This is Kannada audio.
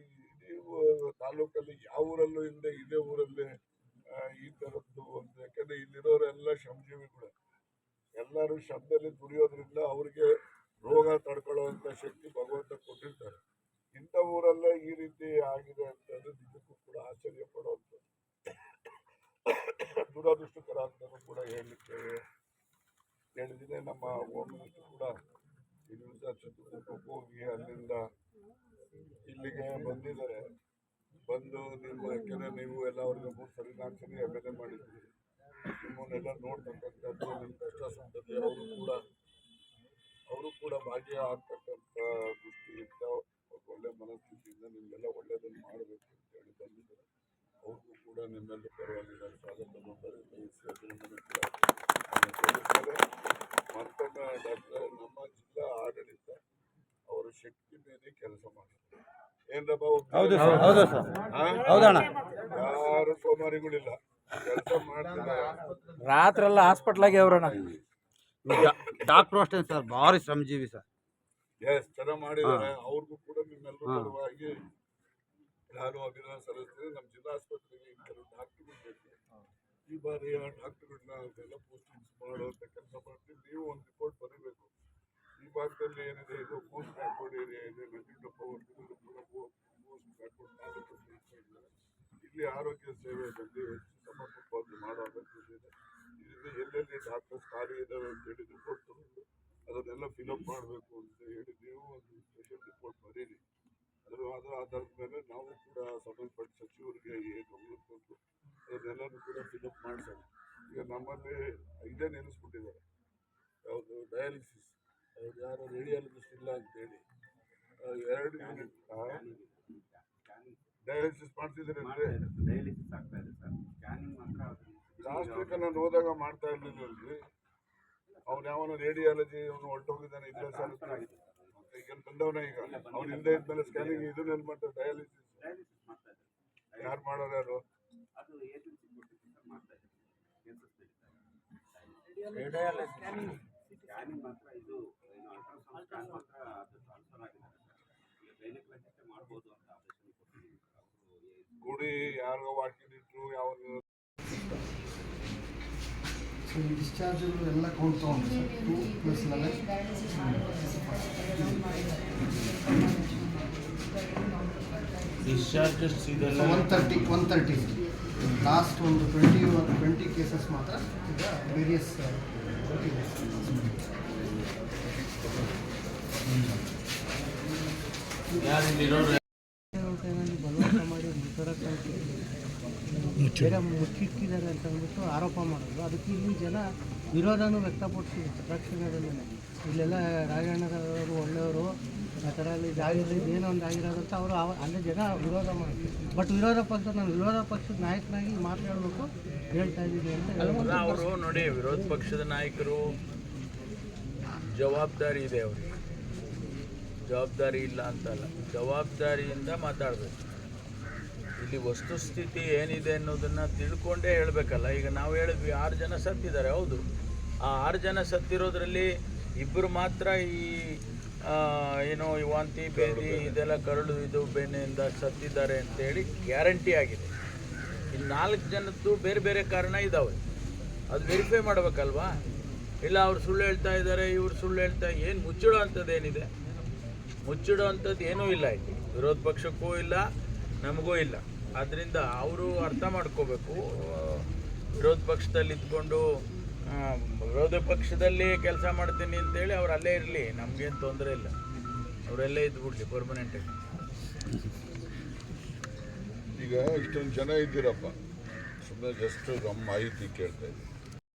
ಇಡೀ ತಾಲೂಕಲ್ಲಿ ಯಾವ ಊರಲ್ಲೂ ಇಲ್ಲದೆ ಇದೇ ಊರಲ್ಲಿ ಈ ಥರದ್ದು ಒಂದು, ಯಾಕಂದ್ರೆ ಇಲ್ಲಿರೋರೆಲ್ಲ ಶ್ರಮಜೀವಿಗಳು. ಎಲ್ಲರೂ ಶ್ರಮದಲ್ಲಿ ದುಡಿಯೋದ್ರಿಂದ ಅವ್ರಿಗೆ ರೋಗ ತಡ್ಕೊಳ್ಳೋವಂಥ ಶಕ್ತಿ ಭಗವಂತ ಕೊಟ್ಟಿರ್ತಾರೆ. ಇಂಥ ಊರಲ್ಲೇ ಈ ರೀತಿ ಆಗಿದೆ ಅಂತಂದ್ರೆ ನಿಜಕ್ಕೂ ಕೂಡ ಆಶ್ಚರ್ಯ ಪಡುವಂಥದ್ದು. ದುರದೃಷ್ಟಕರ ಅಂತಲೂ ಕೂಡ ಹೇಳಲಿಕ್ಕೆ ಹೇಳಿದ್ದೀನಿ ನಮ್ಮ ಹೋಮ್ ಮಿನಿಸ್ಟರ್ ಕೂಡ ಹೋಗಿ ಅಲ್ಲಿಂದ ಇಲ್ಲಿಗೆ ಬಂದಿದ್ದಾರೆ. ಬಂದು ನಿಮ್ಮ ಯಾಕೆಂದರೆ ನೀವು ಎಲ್ಲ ಮೂರು ಸರಿ ನಾಲ್ಕು ಎ ಮಾಡಿದ್ರಿ. ನಿಮ್ಮನ್ನೆಲ್ಲ ನೋಡ್ತಕ್ಕಂಥದ್ದು ನಿಮ್ಮ ಕಷ್ಟ ಸಂತತಿ ಅವರು ಕೂಡ ಅವರು ಕೂಡ ಭಾಗ್ಯ ಆಗ್ತಕ್ಕಂಥ ದೃಷ್ಟಿಯಿಂದ ಒಳ್ಳೆ ಮನಸ್ಥಿತಿಯಿಂದ ನಿಮಗೆಲ್ಲ ಒಳ್ಳೆಯದನ್ನು ಮಾಡಬೇಕು ಅಂತ ಹೇಳಿ ಬಂದಿದ್ದಾರೆ. ಅವ್ರಿಗೂ ಕೂಡ ನಿಮ್ಮೆಲ್ಲ ಪರವಾಗಿಲ್ಲ. ಸ್ವಾಗತ ಮತ್ತೊಮ್ಮೆ ಡಾಕ್ಟರ್, ನಮ್ಮ ಜಿಲ್ಲಾ ಆಡಳಿತ ಅವರ ಶಕ್ತಿ ಮೇಲೆ ಕೆಲಸ ಮಾಡ್ತಾರೆ ಏನ್ರಪ್ಪ ಹೌದು ಸರ್ ಹೌದು ಸರ್. ಹೌದಣ್ಣ. ಯಾರು ಸೋಮಾರಿಗಳಿಲ್ಲ. ಕೆಲಸ ಮಾಡ್ತಿದ್ದಾರೆ ರಾತ್ರೆಲ್ಲ ಹಾಸ್ಪಿಟ್ಲಾಗೆ ಅವ್ರಣ್ಣ. ಡಾಕ್ಟ್ರು ಅಷ್ಟೇ ಸರ್ ಭಾರಿ ಶ್ರಮಜೀವಿ ಸರ್. ಎಸ್ ಚೆನ್ನಾಗಿ ಮಾಡಿದ್ದಾರೆ. ಅವ್ರಿಗೂ ಕೂಡ ನಿಮ್ಮೆಲ್ಲರೂ ಪರವಾಗಿ ನಾನು ಅಭಿನಂದನೆ ಸಲ್ಲಿಸ್ತೀನಿ. ನಮ್ಮ ಜಿಲ್ಲಾ ಆಸ್ಪತ್ರೆಗೆ ಕೆಲವು ಡಾಕ್ಟರ್ಗಳು ಬೇಕು. ಈ ಬಾರಿ ಆ ಡಾಕ್ಟರ್ಗಳನ್ನ ಎಲ್ಲ ಪೋಸ್ಟಿಂಗ್ಸ್ ಮಾಡುವಂಥ ಕೆಲಸ ಮಾಡ್ತೀವಿ. ನೀವು ಒಂದು ರಿಪೋರ್ಟ್ ಬರೀಬೇಕು. ಈ ಭಾಗದಲ್ಲಿ ಏನಿದೆ, ಇದು ಪೋಸ್ಟ್ ಬ್ಯಾಕ್ವರ್ಡ್ ಏರಿಯಾ ಇದೆ. ನಂಜುಂಡಪ್ಪ ವರ್ಗದಲ್ಲೂ ಕೂಡ ಪೋಸ್ಟ್ ಬ್ಯಾಕ್ವರ್ಡ್ ಇದ್ದಾರೆ. ಇಲ್ಲಿ ಆರೋಗ್ಯ ಸೇವೆ ಬಗ್ಗೆ ಹೆಚ್ಚು ಸಮರ್ಪಕವಾಗಿ ಮಾಡೋ ಅಗತ್ಯತೆ ಇದೆ ಇದರಿಂದ ಎಲ್ಲೆಲ್ಲಿ ಡಾಕ್ಟರ್ಸ್ ಖಾಲಿ ಇದ್ದಾವೆ ಅಂತ ಹೇಳಿ ರಿಪೋರ್ಟ್ ತಗೊಂಡು ಅದನ್ನೆಲ್ಲ ಫಿಲಪ್ ಮಾಡಬೇಕು ಅಂತ ಹೇಳಿ ನೀವು ಒಂದು ಸ್ಪೆಷಲ್ ರಿಪೋರ್ಟ್ ಬರೀರಿ. ಅದರ ಅದರ ಆಧಾರದ ಮೇಲೆ ನಾವು ಕೂಡ ಸಂಬಂಧಪಟ್ಟ ಸಚಿವರಿಗೆ ಏನು ಅದನ್ನೆಲ್ಲರೂ ಅದನ್ನೆಲ್ಲನೂ ಕೂಡ ಫಿಲಪ್ ಮಾಡ್ತಾರೆ ಈಗ ನಮ್ಮಲ್ಲಿ ಇದೇ ನೆನೆಸ್ಬಿಟ್ಟಿದ್ದಾರೆ. ಯಾವುದು ಡಯಾಲಿಸಿಸ್ ಯಾರು ರೇಡಿಯಾಲಜಿಸ್ಟ್ ಇಲ್ಲ ಅಂತೇಳಿ. ಆ, ಎರಡು ಯೂನಿಟ್ ಡಯಾಲಿಸಿಸ್ ಮಾಡ್ತಿದ್ದಾರೆ ಅಂದರೆ ಡಯಾಲಿಸಿಸ್ ಆಗ್ತಾ ಇದೆ ಸರ್ ಸ್ಕ್ಯಾನಿಂಗ್ ಮಾತ್ರ ಲಾಸ್ಟ್ ವೀಕ್ ನಾನು ಹೋದಾಗ ಮಾಡ್ತಾ ಇರ್ಲಿಲ್ಲಲ್ರಿ ಅವ್ನು ಯಾವನ ರೇಡಿಯಾಲಜಿ ಅವನು ಹೊರಟೋಗಿದ್ದಾನೆ ಇಲ್ಲ ಸರ್. ಅಂತ ಈಗ ಬಂದವನ ಈಗ. ಅವ್ನು ಹಿಂದೆ ಇದ್ಮೇಲೆ ಸ್ಕ್ಯಾನಿಂಗ್ ಇದನ್ನೆಲ್ಲ ಮಾಡ್ತಾರೆ ಡಯಾಲಿಸಿಸ್ ಡಯಾಲಿಸಿಸ್ ಮಾಡ್ತಾ ಯಾರು ಮಾಡೋರು ಯಾರು? ಅದು ಏಜೆನ್ಸಿ ಕೊಟ್ಟಿದ್ದು ಸರ್ ಮಾಡ್ತಾ ಇದ್ದಾರೆ ಸ್ಕ್ಯಾನಿಂಗ್ ಮಾತ್ರ ಇದು ಏನು ಅಲ್ಟ್ರಾಸೌಂಡ್ ಸ್ಕ್ಯಾನ್ ಮಾತ್ರ ಅದು ಟ್ರಾನ್ಸ್ಫರ್ ಆಗಿದ್ದಾರೆ ಸರ್ ಈಗ ಗೈನಕಾಲಜಿಸ್ಟ್ ಮಾಡ್ಬೋದು ಅಂತ ಆದೇಶ ಕೊಟ್ಟಿದ್ದೀವಿ ಸರ್ ಅವರು ಗುಡಿ ಯಾರಿಗೋ ವಾಕಿಂಗ್ ಇಟ್ರು ಯಾವ ಸೊ ಈ ಡಿಸ್ಚಾರ್ಜ್ಗಳು ಎಲ್ಲ ಕೌಂಟ್ ತೊಗೊಂಡು sir two plus eleven discharges ಇದೆಲ್ಲ one thirty one thirty last ಒಂದು ಟ್ವೆಂಟಿ ಟ್ವೆಂಟಿ ಕೇಸಸ್ ಮಾತ್ರ ಈಗ ವೇರಿಯಸ್ ಯಾರಿಲ್ಲಿರೋರು ಬಲವಂತ ಮಾಡಿ ಮುಚ್ಚಡಕ್ಕೆ ಬೇರೆ ಮುಚ್ಚಿಟ್ಟಿದ್ದಾರೆ ಅಂತ ಅಂದ್ಬಿಟ್ಟು ಆರೋಪ ಮಾಡೋದು. ಅದಕ್ಕೆ ಇಲ್ಲಿ ಜನ ವಿರೋಧನೂ ವ್ಯಕ್ತಪಡಿಸಿದ್ರು ತಕ್ಷಣದ ಇಲ್ಲೆಲ್ಲ ರಾಜಣ್ಣರವರು ಒಳ್ಳೆಯವರು, ಆ ಥರ ಅಲ್ಲಿ ಇದಾಗಿರೋದು ಏನೋ ಒಂದು ಆಗಿರೋದು ಅಂತ ಅವರು ಅಲ್ಲೇ ಜನ ವಿರೋಧ ಮಾಡಿದ್ರು ಬಟ್ ವಿರೋಧ ಪಕ್ಷ, ನಾನು ವಿರೋಧ ಪಕ್ಷದ ನಾಯಕನಾಗಿ ಮಾತಾಡಬೇಕು, ಹೇಳ್ತಾ ಇದ್ದೀನಿ ಅಂತ. ಅವರು ನೋಡಿ, ವಿರೋಧ ಪಕ್ಷದ ನಾಯಕರು ಜವಾಬ್ದಾರಿ ಇದೆ ಅವರಿಗೆ. ಜವಾಬ್ದಾರಿ ಇಲ್ಲ ಅಂತಲ್ಲ. ಜವಾಬ್ದಾರಿಯಿಂದ ಮಾತಾಡಬೇಕು. ಇಲ್ಲಿ ವಸ್ತುಸ್ಥಿತಿ ಏನಿದೆ ಅನ್ನೋದನ್ನು ತಿಳ್ಕೊಂಡೇ ಹೇಳಬೇಕಲ್ಲ. ಈಗ ನಾವು ಹೇಳಿದ್ವಿ, ಆರು ಜನ ಸತ್ತಿದ್ದಾರೆ, ಹೌದು. ಆ ಆರು ಜನ ಸತ್ತಿರೋದ್ರಲ್ಲಿ ಇಬ್ಬರು ಮಾತ್ರ ಈ ಏನೋ ವಾಂತಿ, ಬೇದಿ, ಇದೆಲ್ಲ ಕರಳು, ಇದು ಬೆನ್ನೆಯಿಂದ ಸತ್ತಿದ್ದಾರೆ ಅಂತೇಳಿ ಗ್ಯಾರಂಟಿ ಆಗಿದೆ. ಇನ್ನು ನಾಲ್ಕು ಜನದ್ದು ಬೇರೆ ಬೇರೆ ಕಾರಣ ಇದ್ದಾವೆ ಅದು ವೆರಿಫೈ ಮಾಡಬೇಕಲ್ವಾ? ಇಲ್ಲ ಅವ್ರು ಸುಳ್ಳು ಹೇಳ್ತಾ ಇದ್ದಾರೆ, ಇವ್ರು ಸುಳ್ಳು ಹೇಳ್ತಾ, ಏನು ಮುಚ್ಚಿಡೋ ಅಂಥದ್ದು ಏನಿದೆ ಮುಚ್ಚಿಡೋ ಅಂಥದ್ದು ಏನೂ ಇಲ್ಲ ಇಲ್ಲಿ. ವಿರೋಧ ಪಕ್ಷಕ್ಕೂ ಇಲ್ಲ, ನಮಗೂ ಇಲ್ಲ. ಆದ್ದರಿಂದ ಅವರು ಅರ್ಥ ಮಾಡ್ಕೋಬೇಕು. ವಿರೋಧ ಪಕ್ಷದಲ್ಲಿ ಇದ್ಕೊಂಡು ವಿರೋಧ ಪಕ್ಷದಲ್ಲಿ ಕೆಲಸ ಮಾಡ್ತೀನಿ ಅಂತೇಳಿ ಅವ್ರು ಅಲ್ಲೇ ಇರಲಿ. ನಮಗೇನು ತೊಂದರೆ ಇಲ್ಲ. ಅವರೆಲ್ಲೇ ಇದ್ಬಿಡ್ಲಿ ಪರ್ಮನೆಂಟಾಗಿ ಈಗ ಇಷ್ಟೊಂದು ಜನ ಇದ್ದೀರಪ್ಪ. ಸುಮ್ಮನೆ ಜಸ್ಟ್ ನಮ್ಮ ಮಾಹಿತಿ ಕೇಳ್ತಾ ಇದ್ದೀನಿ.